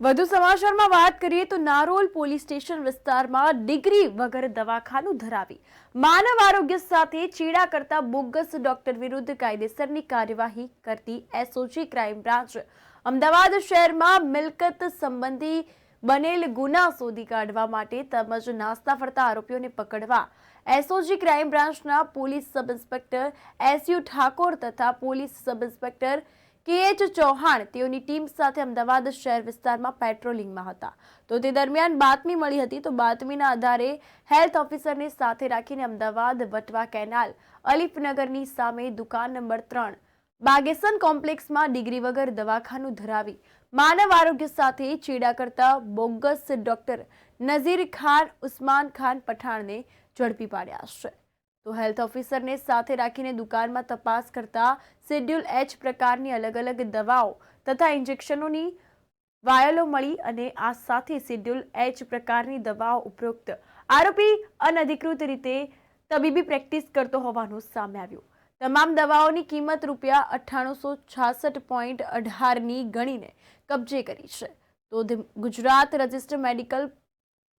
વધુ સમાચારમાં વાત કરીએ તો નારોલ પોલીસ સ્ટેશન વિસ્તારમાં ડિગ્રી વગર દવાખાનું ધરાવી. માનવ આરોગ્ય સાથે ચેડા કરતા બોગસ ડોક્ટર વિરુદ્ધ કાયદેસરની કાર્યવાહી કરતી એસઓજી ક્રાઇમ બ્રાન્ચ. અમદાવાદ શહેરમાં મિલકત સંબંધી બનેલ ગુના શોધી કાઢવા માટે તેમજ નાસ્તા ફરતા આરોપીઓને પકડવા. એસઓજી ક્રાઇમ બ્રાન્ચના police sub inspector SU Thakor તથા police sub inspector K H Chauhan તેઓની ટીમ સાથે અમદાવાદ શહેર વિસ્તારમાં પેટ્રોલિંગમાં હતા. તો તે દરમિયાન બાતમી મળી હતી તો બાતમીના આધારે હેલ્થ ઓફિસરને સાથે રાખીને અમદાવાદ વટવા કેનાલ અલીફનગરની સામે દુકાન નંબર ત્રણ બાગેસન કોમ્પ્લેક્સમાં ડિગ્રી વગર દવાખાનું ધરાવી માનવ આરોગ્ય સાથે ચેડા કરતા બોગસ ડોક્ટર નઝીર ખાન, ઉસ્માન ખાન પઠાણને ઝડપી પાડ્યા છે. તો હેલ્થ ઓફિસરને સાથે રાખીને દુકાનમાં તપાસ કરતા શેડ્યુલ એચ પ્રકારની અલગ અલગ દવાઓ તથા ઇન્જેક્શનોની વાયલો મળી અને આ સાથે શેડ્યુલ એચ પ્રકારની દવાઓ ઉપરોક્ત આરોપી અનધિકૃત રીતે તબીબી પ્રેક્ટિસ કરતો હોવાનું સામે આવ્યું. તમામ દવાઓની કિંમત રૂપિયા અઠ્ઠાણુંસો છાસઠ પોઈન્ટ અઢારની ગણીને કબજે કરી છે. તો Gujarat register medical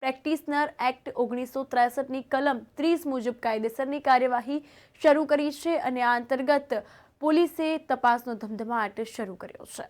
practitioner act ઓગણીસો ત્રેસઠની કલમ ત્રીસ મુજબ કાયદેસરની કાર્યવાહી શરૂ કરી છે અને આ અંતર્ગત પોલીસે તપાસનો ધમધમાટ શરૂ કર્યો છે.